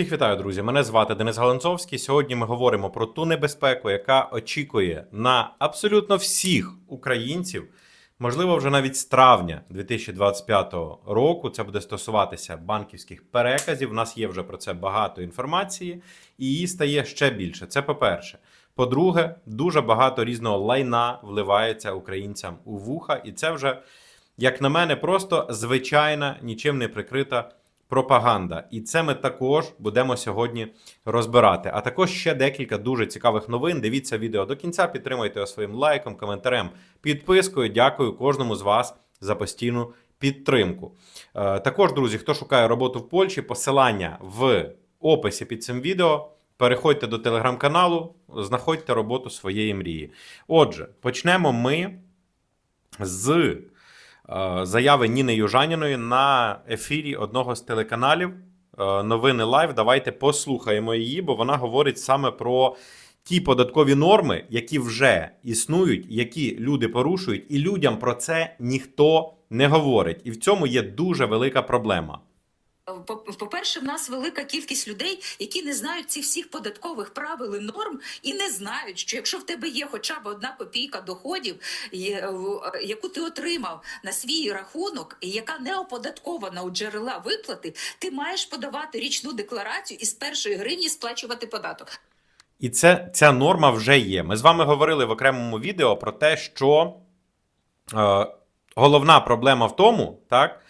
Всіх вітаю, друзі. Мене звати Денис Галанцовський. Сьогодні ми говоримо про ту небезпеку, яка очікує на абсолютно всіх українців. Можливо, вже навіть з травня 2025 року це буде стосуватися банківських переказів. У нас є вже про це багато інформації, і її стає ще більше. Це по-перше. По-друге, дуже багато різного лайна вливається українцям у вуха, і це вже, як на мене, просто звичайна, нічим не прикрита пропаганда. І це ми також будемо сьогодні розбирати. А також ще декілька дуже цікавих новин. Дивіться відео до кінця, підтримуйте його своїм лайком, коментарем, підпискою. Дякую кожному з вас за постійну підтримку. Е, Також, друзі, хто шукає роботу в Польщі, посилання в описі під цим відео. Переходьте до телеграм-каналу, знаходьте роботу своєї мрії. Отже, почнемо ми з заяви Ніни Южаніної на ефірі одного з телеканалів е, Новини Лайв. Давайте послухаємо її, бо вона говорить саме про ті податкові норми, які вже існують, які люди порушують, і людям про це ніхто не говорить. І в цьому є дуже велика проблема. По- По-перше, в нас велика кількість людей, які не знають цих всіх податкових правил і норм, і не знають, що якщо в тебе є хоча б одна копійка доходів, в- е, яку ти отримав на свій рахунок, і яка не оподаткована у джерела виплати, ти маєш подавати річну декларацію і з першої гривні сплачувати податок. І це, ця норма вже є. Ми з вами говорили в окремому відео про те, що е, головна проблема в тому, так, е,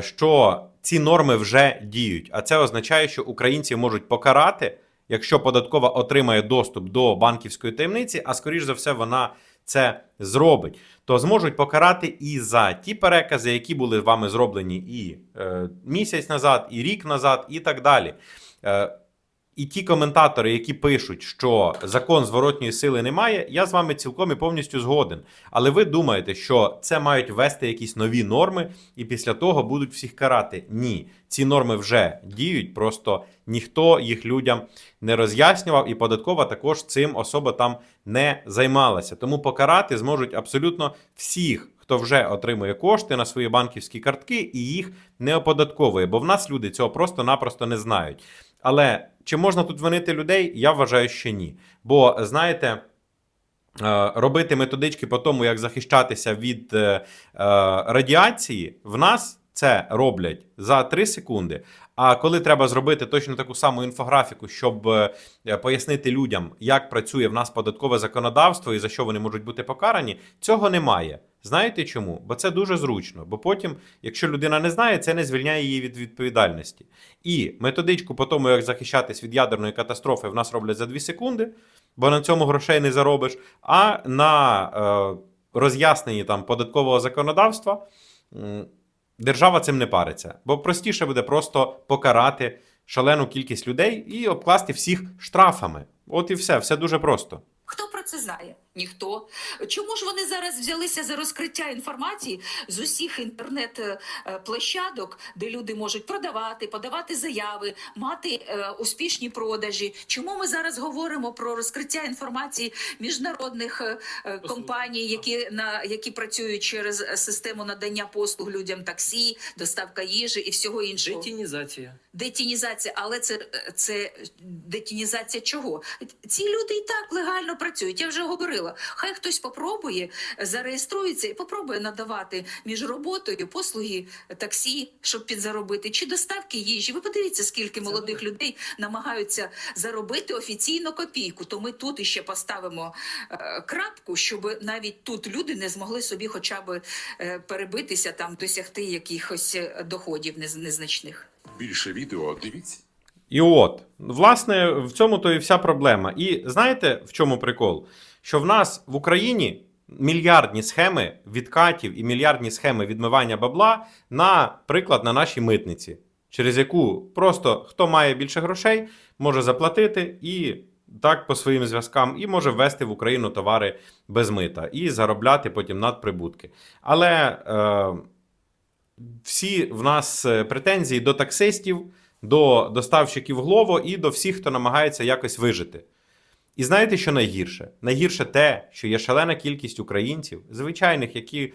що ці норми вже діють. А це означає, що українці можуть покарати, якщо податкова отримає доступ до банківської таємниці, а скоріш за все, вона це зробить. То зможуть покарати і за ті перекази, які були вами зроблені і е, місяць назад, і рік назад, і так далі. І ті коментатори, які пишуть, що закон зворотньої сили немає, я з вами цілком і повністю згоден. Але ви думаєте, що це мають ввести якісь нові норми, і після того будуть всіх карати? Ні, ці норми вже діють, просто ніхто їх людям не роз'яснював, і податкова також цим особа там не займалася. Тому покарати зможуть абсолютно всіх. Хто вже отримує кошти на свої банківські картки і їх не оподатковує, бо в нас люди цього просто-напросто не знають. Але чи можна тут винити людей? Я вважаю, що ні. Бо знаєте. е, Робити методички по тому, як захищатися від е, е, радіації, в нас це роблять за 3 секунди. А коли треба зробити точно таку саму інфографіку, щоб е, пояснити людям, як працює в нас податкове законодавство і за що вони можуть бути покарані, цього немає. Знаєте чому? Бо це дуже зручно. Бо потім, якщо людина не знає, це не звільняє її від відповідальності. І методичку по тому, як захищатись від ядерної катастрофи, в нас роблять за 2 секунди, бо на цьому грошей не заробиш. А на е, роз'ясненні там податкового законодавства держава цим не париться. Бо простіше буде просто покарати шалену кількість людей і обкласти всіх штрафами. От і все, все дуже просто. Хто про це знає? Ніхто. Чому ж вони зараз взялися за розкриття інформації з усіх інтернет-площадок, де люди можуть продавати, подавати заяви, мати е, успішні продажі? Чому ми зараз говоримо про розкриття інформації міжнародних е, е, компаній, які на які працюють через систему надання послуг людям таксі, доставка їжі і всього іншого? Детінізація. Детінізація, але це, це детінізація чого? Ці люди і так легально працюють. Я вже говорила. Хай хтось попробує зареєструється і попробує надавати між роботою послуги таксі, щоб підзаробити, чи доставки їжі. Ви подивіться, скільки молодих людей намагаються заробити офіційно копійку. То ми тут іще поставимо е, крапку, щоб навіть тут люди не змогли собі, хоча б е, перебитися там, досягти якихось е, доходів нез- незначних. Більше відео дивіться. І от, власне, в цьому то і вся проблема. І знаєте, в чому прикол? Що в нас в Україні мільярдні схеми відкатів і мільярдні схеми відмивання бабла, наприклад, на нашій митниці, через яку просто хто має більше грошей, може заплатити і так по своїм зв'язкам, і може ввести в Україну товари без мита і заробляти потім надприбутки. Але е, всі в нас е, претензії до таксистів, до доставщиків Глово і до всіх, хто намагається якось вижити. І знаєте, що найгірше? Найгірше те, що є шалена кількість українців, звичайних, які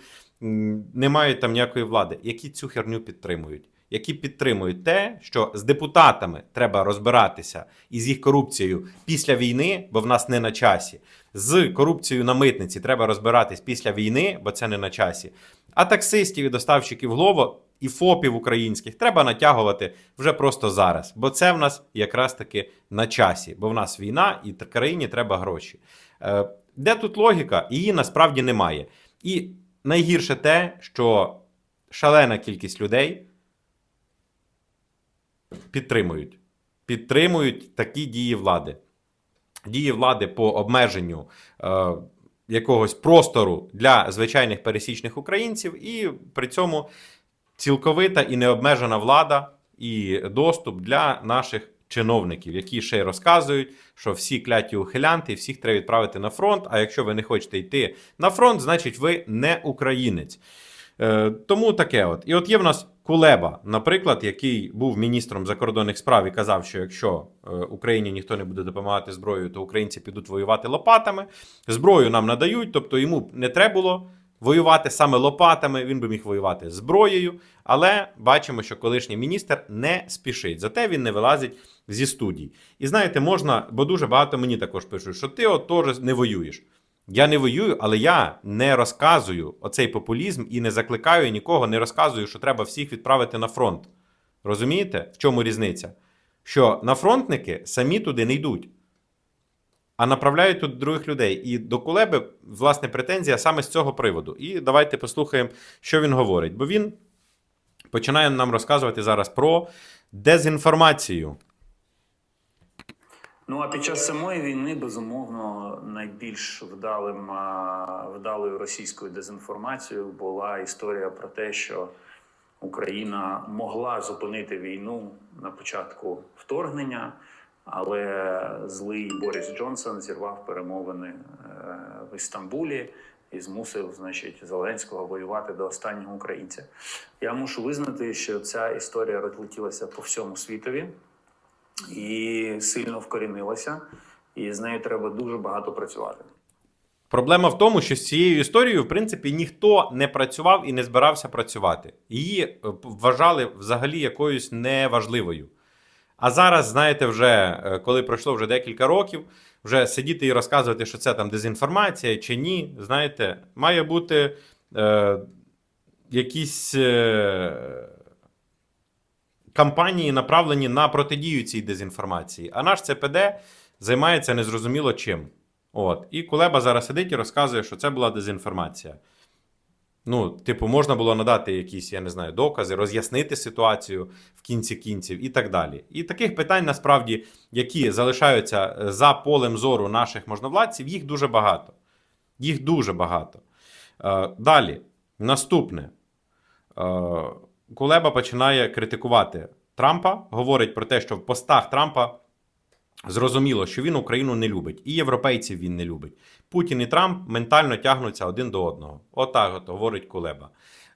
не мають там ніякої влади, які цю херню підтримують. які підтримують те, що з депутатами треба розбиратися і з їх корупцією після війни, бо в нас не на часі. З корупцією на митниці треба розбиратись після війни, бо це не на часі. А таксистів і доставщиків Глово і ФОПів українських треба натягувати вже просто зараз, бо це в нас якраз таки на часі, бо в нас війна і країні треба гроші. Е, Де тут логіка? Її насправді немає. І найгірше те, що шалена кількість людей підтримують. Підтримують такі дії влади. Дії влади по обмеженню е, якогось простору для звичайних пересічних українців, і при цьому цілковита і необмежена влада і доступ для наших чиновників, які ще й розказують, що всі кляті ухилянти, всіх треба відправити на фронт. А якщо ви не хочете йти на фронт, значить ви не українець. Е, тому таке от. І от є в нас Кулеба, наприклад, який був міністром закордонних справ і казав, що якщо е, Україні ніхто не буде допомагати зброєю, то українці підуть воювати лопатами. Зброю нам надають, тобто йому не треба було воювати саме лопатами, він би міг воювати зброєю. Але бачимо, що колишній міністр не спішить. Зате він не вилазить зі студій. І знаєте, можна, бо дуже багато мені також пишуть, що ти от теж не воюєш. Я не воюю, але я не розказую оцей популізм і не закликаю нікого, не розказую, що треба всіх відправити на фронт. Розумієте, в чому різниця? Що нафронтники самі туди не йдуть, а направляють тут других людей. І до Кулеби, власне, претензія саме з цього приводу. І давайте послухаємо, що він говорить. Бо він починає нам розказувати зараз про дезінформацію. Ну а під час самої війни, безумовно, найбільш вдалим вдалою російською дезінформацією була історія про те, що Україна могла зупинити війну на початку вторгнення, але злий Борис Джонсон зірвав перемовини е, в Істамбулі і змусив, значить, Зеленського воювати до останнього українця. Я мушу визнати, що ця історія розлетілася по всьому світові і сильно вкорінилася, і з нею треба дуже багато працювати. Проблема в тому, що з цією історією, в принципі, ніхто не працював і не збирався працювати. Її е, вважали взагалі якоюсь неважливою. А зараз, знаєте, вже е, коли пройшло вже декілька років, вже сидіти і розказувати, що це там дезінформація чи ні, знаєте, має бути е, якісь е, кампанії направлені на протидію цій дезінформації. А наш ЦПД займається незрозуміло чим. От. І Кулеба зараз сидить і розказує, що це була дезінформація. Ну, типу, можна було надати якісь, я не знаю, докази, роз'яснити ситуацію в кінці кінців і так далі. І таких питань, насправді, які залишаються е, за полем зору наших можновладців, їх дуже багато. Їх дуже багато. Е, далі, наступне. Е, Кулеба починає критикувати Трампа, говорить про те, що в постах Трампа зрозуміло, що він Україну не любить, і європейців він не любить. Путін і Трамп ментально тягнуться один до одного. Отак от говорить Кулеба.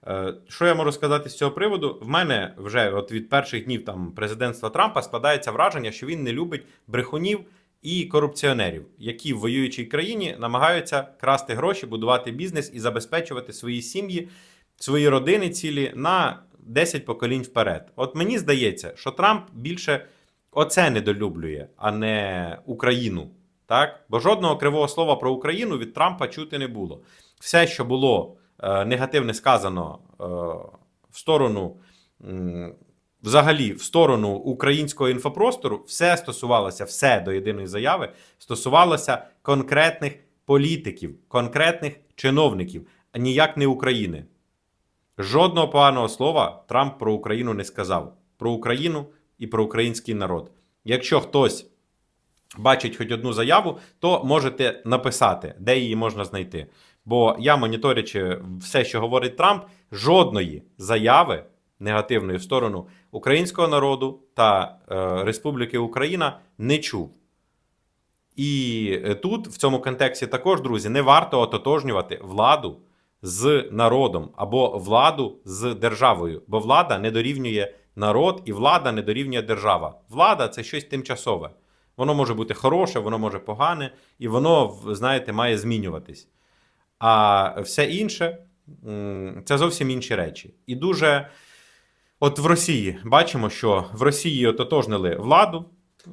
Е, Що я можу сказати з цього приводу? В мене вже от від перших днів там президентства Трампа складається враження, що він не любить брехунів і корупціонерів, які в воюючій країні намагаються красти гроші, будувати бізнес і забезпечувати свої сім'ї, свої родини цілі на 10 поколінь вперед. От мені здається, що Трамп більше оце недолюблює, а не Україну. Так? Бо жодного кривого слова про Україну від Трампа чути не було. Все, що було е, негативне сказано е, в сторону. м, Взагалі, в сторону українського інфопростору, все стосувалося, все до єдиної заяви стосувалося конкретних політиків, конкретних чиновників, а ніяк не України. Жодного поганого слова Трамп про Україну не сказав. Про Україну і про український народ. Якщо хтось бачить хоч одну заяву, то можете написати, де її можна знайти. Бо я, моніторячи все, що говорить Трамп, жодної заяви негативної в сторону українського народу та е, Республіки Україна не чув. І е, тут, в цьому контексті, також, друзі, не варто ототожнювати владу з народом або владу з державою, бо влада не дорівнює народ і влада не дорівнює держава. Влада це щось тимчасове. Воно може бути хороше, воно може погане, і воно, знаєте, має змінюватись. А все інше це зовсім інші речі. І дуже От в Росії бачимо, що в Росії ототожнили владу, е,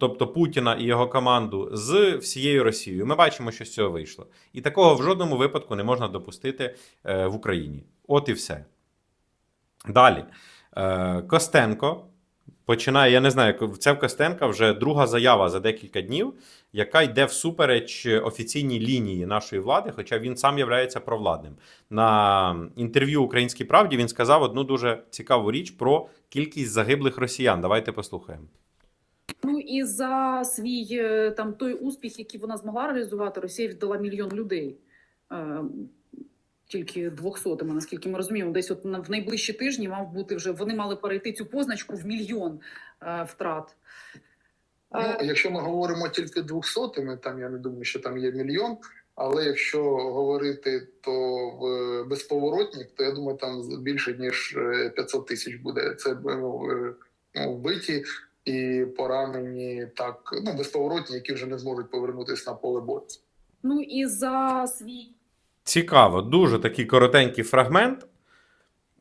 тобто Путіна і його команду, з всією Росією. Ми бачимо, що з цього вийшло. І такого в жодному випадку не можна допустити е, в Україні. От і все. Далі. Е, Костенко починає, я не знаю, це в Костенка вже друга заява за декілька днів, яка йде всупереч офіційній лінії нашої влади, хоча він сам є провладним. На інтерв'ю Українській правді він сказав одну дуже цікаву річ про кількість загиблих росіян. Давайте послухаємо. Ну і за свій е, там той успіх, який вона змогла реалізувати, Росія віддала мільйон людей. Е, Тільки двохсотими, наскільки ми розуміємо, десь от в найближчі тижні мав бути вже вони мали перейти цю позначку в мільйон е, втрат. Ну, Е, якщо ми говоримо тільки двохсотими, там я не думаю, що там є мільйон. Але якщо говорити то в безповоротніх, то я думаю, там більше ніж е, 500 тисяч буде. Це ну, е, ну, вбиті і поранені так, ну безповоротні, які вже не зможуть повернутися на поле бою. Ну і за свій Цікаво, дуже такий коротенький фрагмент.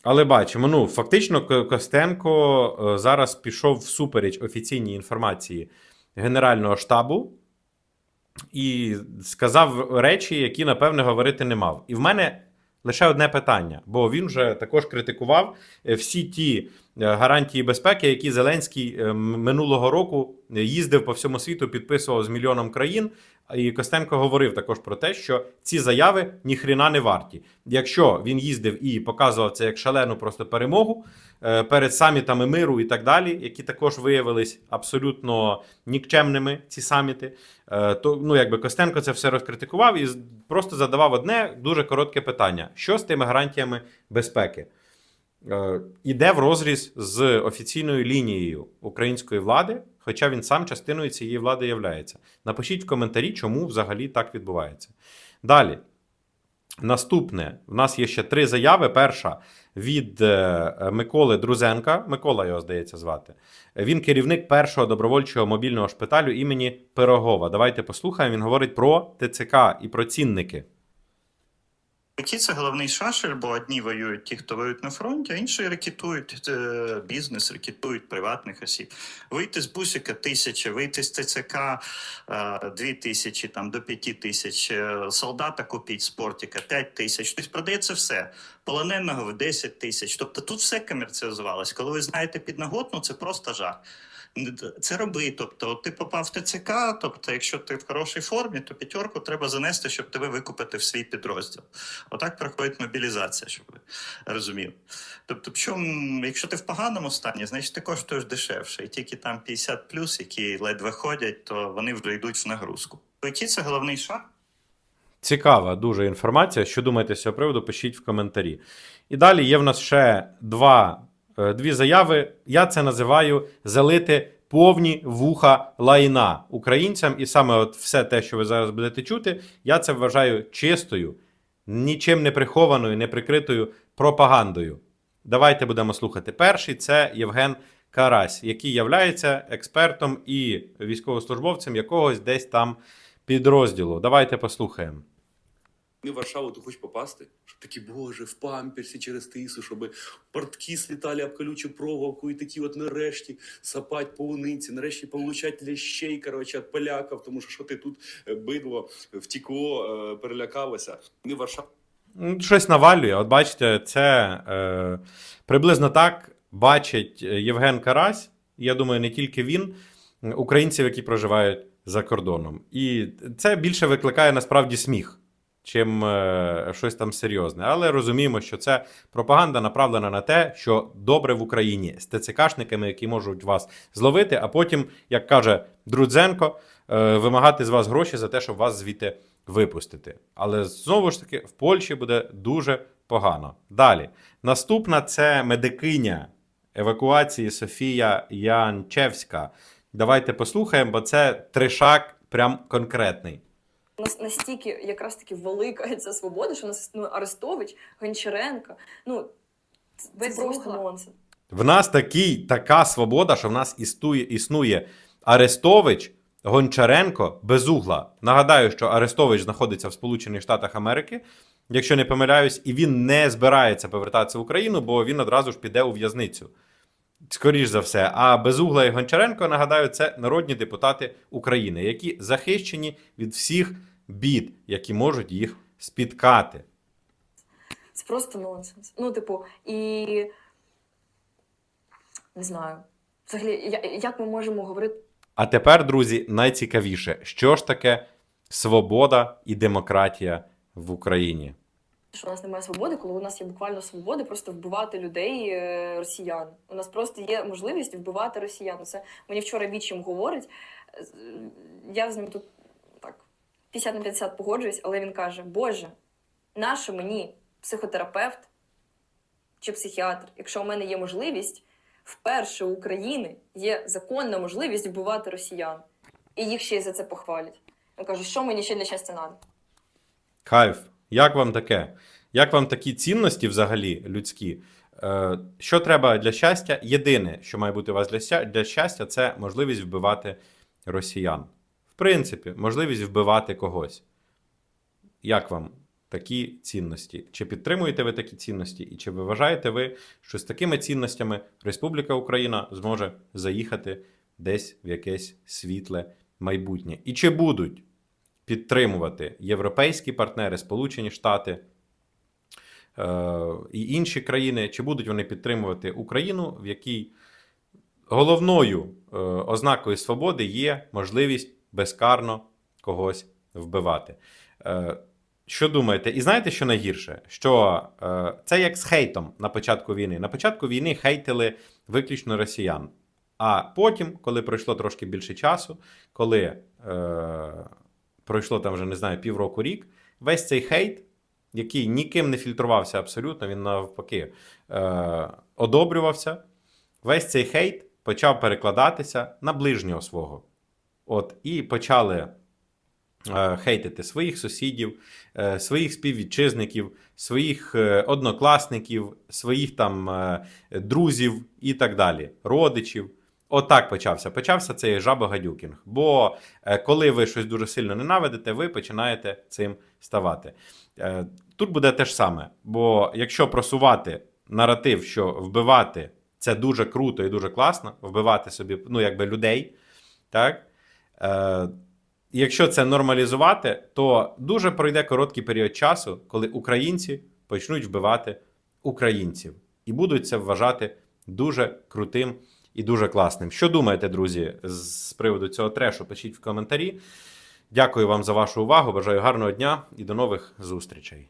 Але бачимо, ну фактично Костенко е, зараз пішов всупереч офіційній інформації Генерального штабу і сказав речі, які, напевне, говорити не мав. І в мене лише одне питання, бо він вже також критикував е, всі ті е, гарантії безпеки, які Зеленський минулого року їздив по всьому світу, підписував з мільйоном країн. І Костенко говорив також про те, що ці заяви ніхрена не варті. Якщо він їздив і показував це як шалену просто перемогу е, перед самітами миру і так далі, які також виявились абсолютно нікчемними, ці саміти, е, то ну якби Костенко це все розкритикував і просто задавав одне дуже коротке питання: що з тими гарантіями безпеки? Е, Іде в розріз з офіційною лінією української влади, хоча він сам частиною цієї влади являється. Напишіть в коментарі, чому взагалі так відбувається. Далі. Наступне, в нас є ще три заяви. Перша від е, Миколи Друзенка. Микола його здається звати. Він керівник першого добровольчого мобільного шпиталю імені Пирогова. Давайте послухаємо. Він говорить про ТЦК і про цінники. Який це головний шашель, бо одні воюють ті, хто воюють на фронті, а інші рекетують е, бізнес, рекетують приватних осіб. Вийти з бусика тисяча, вийти з ТЦК е, дві тисячі, там до п'яти тисяч, е, солдата купіть спортика п'ять тисяч. Тобто продається все. Полоненого в 10 тисяч. Тобто тут все комерціалізувалось. Коли ви знаєте підноготну, це просто жах. Це роби. Тобто, ти попав в ТЦК, тобто, якщо ти в хорошій формі, то п'ятерку треба занести, щоб тебе викупити в свій підрозділ. Отак проходить мобілізація, щоб ви розуміли. Тобто, чому, якщо ти в поганому стані, значить ти коштуєш дешевше. І тільки там 50 плюс, які ледве ходять, то вони вже йдуть в нагрузку. Який це головний шаг? Цікава дуже інформація. Що думаєте з цього приводу? Пишіть в коментарі. І далі є в нас ще два, дві заяви. Я це називаю залити повні вуха лайна українцям. І саме от все те, що ви зараз будете чути, я це вважаю чистою, нічим не прихованою, не прикритою пропагандою. Давайте будемо слухати. Перший це Євген Карась, який являється експертом і військовослужбовцем якогось десь там підрозділу. Давайте послухаємо. Не в Варшаву ти хочеш попасти, щоб такі, боже, в памперсі через тису, щоб портки слітали об колючу проволоку, і такі от нарешті сапать по униці, нарешті получать лящей, коротше, від поляків, тому що що ти тут е, бидло втікло, е, перелякалося. В Варшаву. Щось навалює. От бачите, це е, приблизно так бачить е, Євген Карась. Я думаю, не тільки він, українців, які проживають за кордоном. І це більше викликає насправді сміх, чим е, щось там серйозне. Але розуміємо, що це пропаганда направлена на те, що добре в Україні з ТЦКшниками, які можуть вас зловити, а потім, як каже Друдзенко, е, вимагати з вас гроші за те, щоб вас звідти випустити. Але знову ж таки, в Польщі буде дуже погано. Далі. Наступна це медикиня евакуації Софія Янчевська. Давайте послухаємо, бо це тришак прям конкретний. Нас настільки якраз таки велика ця свобода, що у нас існує Арестович, Гончаренко. Ну це Без просто нонсенс. В нас такий, така свобода, що в нас існує, існує Арестович, Гончаренко, Безугла. Нагадаю, що Арестович знаходиться в Сполучених Штатах Америки. якщо не помиляюсь, і він не збирається повертатися в Україну, бо він одразу ж піде у в'язницю. Скоріш за все. А Безугла і Гончаренко, нагадаю, це народні депутати України, які захищені від всіх бід, які можуть їх спіткати. Це просто нонсенс. Ну, типу, і не знаю. Взагалі, як ми можемо говорити А тепер, друзі, найцікавіше, що ж таке свобода і демократія в Україні? що у нас немає свободи, коли у нас є буквально свобода просто вбивати людей, е, росіян. У нас просто є можливість вбивати росіян. Це мені вчора вічим говорить. Я з ним тут 50 на 50 погоджуюсь, але він каже: Боже, нащо мені психотерапевт чи психіатр, якщо у мене є можливість, вперше у України є законна можливість вбивати росіян. І їх ще й за це похвалять. Він каже, що мені ще для щастя треба? Кайф, як вам таке? Як вам такі цінності взагалі людські? Е, що треба для щастя? Єдине, що має бути у вас для щастя, це можливість вбивати росіян. Принципі, можливість вбивати когось. Як вам такі цінності? Чи підтримуєте ви такі цінності? І чи вважаєте ви, що з такими цінностями Республіка Україна зможе заїхати десь в якесь світле майбутнє? І чи будуть підтримувати європейські партнери, Сполучені Штати е, і інші країни, чи будуть вони підтримувати Україну, в якій головною е, ознакою свободи є можливість безкарно когось вбивати. Е, що думаєте? І знаєте, що найгірше? Що е, це як з хейтом на початку війни. На початку війни хейтили виключно росіян. А потім, коли пройшло трошки більше часу, коли е, пройшло там вже не знаю півроку рік, весь цей хейт, який ніким не фільтрувався абсолютно, він навпаки е, одобрювався. Весь цей хейт почав перекладатися на ближнього свого. От, і почали е, хейтити своїх сусідів, е, своїх співвітчизників, своїх е, однокласників, своїх там е, друзів і так далі, родичів. Отак почався. Почався цей жабогадюкінг. Бо е, коли ви щось дуже сильно ненавидите, ви починаєте цим ставати. Е, Тут буде те ж саме. Бо якщо просувати наратив, що вбивати це дуже круто і дуже класно, вбивати собі ну, якби людей, так? Е, якщо це нормалізувати, то дуже пройде короткий період часу, коли українці почнуть вбивати українців і будуть це вважати дуже крутим і дуже класним. Що думаєте, друзі, з приводу цього трешу? Пишіть в коментарі. Дякую вам за вашу увагу. Бажаю гарного дня і до нових зустрічей.